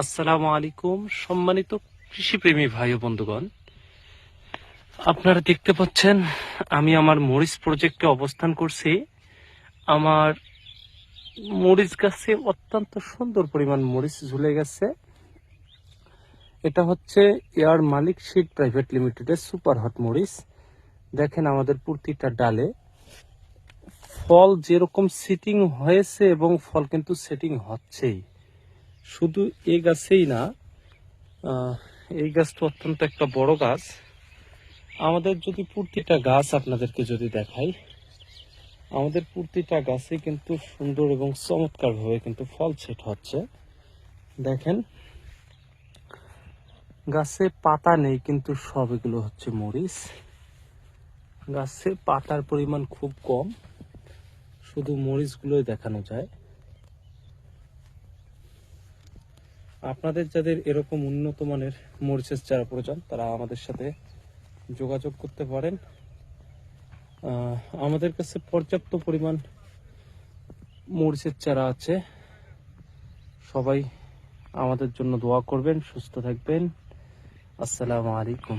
আসসালামু আলাইকুম, সম্মানিত কৃষিপ্রেমী ভাই ও বন্ধুগণ। আপনারা দেখতে পাচ্ছেন, আমি আমার মরিচ প্রজেক্টে অবস্থান করছি। আমার মরিচ গাছে অত্যন্ত সুন্দর পরিমাণ মরিচ ঝুলে গেছে। এটা হচ্ছে এয়ার মালিক শিট প্রাইভেট লিমিটেডের সুপার হট মরিচ। দেখেন আমাদের প্রতিটা ডালে। ফল যেরকম সিটিং হয়েছে এবং ফল কিন্তু সেটিং হচ্ছেই। শুধু এই গাছেই না এই গাছ তো অত্যন্ত একটা বড় গাছ। আমাদের যদি প্রতিটা গাছ আপনাদেরকে যদি দেখাই, আমাদের প্রতিটা গাছে কিন্তু সুন্দর এবং চমৎকার ভাবে কিন্তু ফল সেট হচ্ছে। দেখেন, গাছে পাতা নেই কিন্তু সব এগুলো হচ্ছে মরিচ। গাছে পাতার পরিমাণ খুব কম, শুধু মরিচগুলোই দেখানো যায়। আপনাদের যাদের এরকম উন্নত মানের মরিচের চারা প্রয়োজন, তারা আমাদের সাথে যোগাযোগ করতে পারেন। আমাদের কাছে পর্যাপ্ত পরিমাণ মরিচের চারা আছে। সবাই আমাদের জন্য দোয়া করবেন, সুস্থ থাকবেন। আসসালামু আলাইকুম।